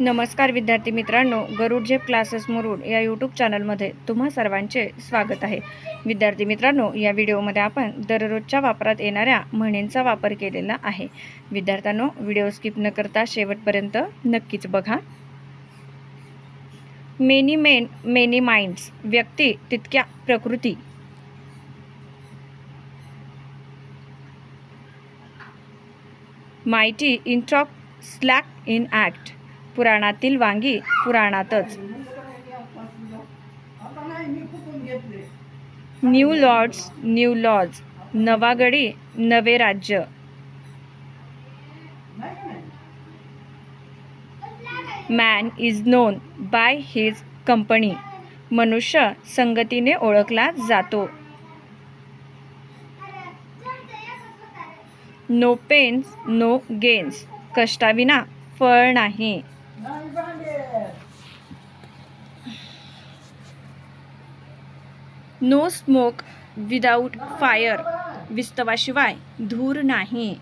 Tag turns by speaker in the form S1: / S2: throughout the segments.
S1: नमस्कार विद्यार्थी मित्रांनो गरुड झेप क्लासेस मुरुड या यूट्यूब चॅनलमध्ये तुम्हा सर्वांचे स्वागत आहे. विद्यार्थी मित्रांनो या व्हिडिओमध्ये आपण दररोजच्या वापरात येणाऱ्या म्हणींचा वापर केलेला आहे. विद्यार्थ्यांनो व्हिडिओ स्किप न करता शेवटपर्यंत नक्कीच बघा. मेनी मेन मेनी माइंड्स व्यक्ती तितक्या प्रकृती. Mighty in talk slack in act. पुराणातील वांगी पुराणातच. न्यू लॉर्ड्स न्यू लॉज नवागडी नवे राज्य. Man is known by his company. मनुष्य संगतीने ओळखला जातो. No pains no gains. कष्टाविना फळ नाही. नो स्मोक विदाऊट फायर विस्तवाशिवाय धूर नाही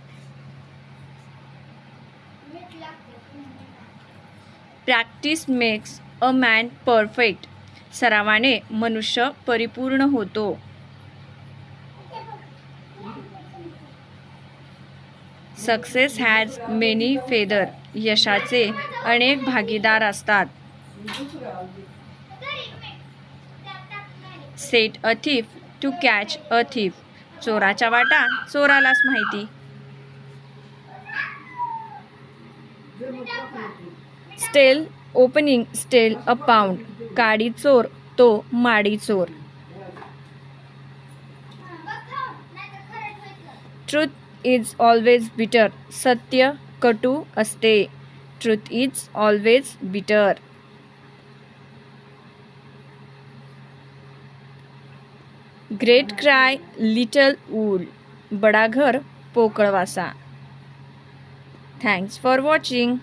S1: practice makes a man perfect सरावाने मनुष्य परिपूर्ण होतो सक्सेस हॅज मेनी फेदर यशाचे अनेक भागीदार असतात. Set a thief to catch a thief चोराच्या वाटा चोरालाच माहिती. Steal a penny steal a pound. काडी चोर तो माडी चोर. ट्रुथ इज ऑलवेज बिटर सत्य कटू असते. Truth is always bitter great cry little wool बडा घर पोकळवासा थँक्स फॉर वॉचिंग